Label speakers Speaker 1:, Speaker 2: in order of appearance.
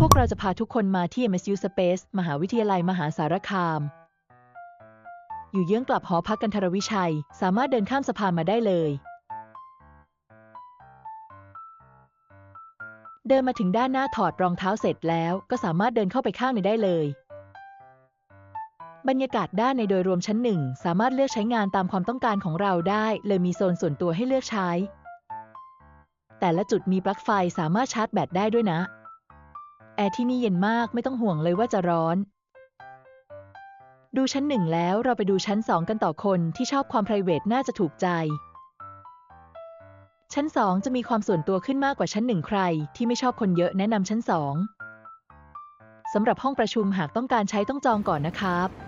Speaker 1: พวกเราจะพาทุกคนมาที่ MSU Space มหาวิทยาลัยมหาสารคาม อยู่เยื้องกลับหอพักกันทรวิชัย สามารถเดินข้ามสะพานมาได้เลย เดินมาถึงด้านหน้าถอดรองเท้าเสร็จแล้ว ก็สามารถเดินเข้าไปข้างในได้เลย บรรยากาศด้านในโดยรวมชั้นหนึ่งสามารถเลือกใช้งานตามความต้องการของเราได้ เลยมีโซนส่วนตัวให้เลือกใช้ แต่ละจุดมีปลั๊กไฟสามารถชาร์จแบตได้ด้วยนะ แอร์ที่นี่เย็นมากไม่ต้องห่วงเลยว่าจะร้อน ดูชั้นหนึ่งแล้วเราไปดูชั้นสองกันต่อคนที่ชอบความ p r i v a t น่าจะถูกใจ ชั้นสองจะมีความส่วนตัวขึ้นมากกว่าชั้นหนึ่งใคร ที่ไม่ชอบคนเยอะแนะนำชั้นสองสำหรับห้องประชุมหากต้องการใช้ต้องจองก่อนนะครับ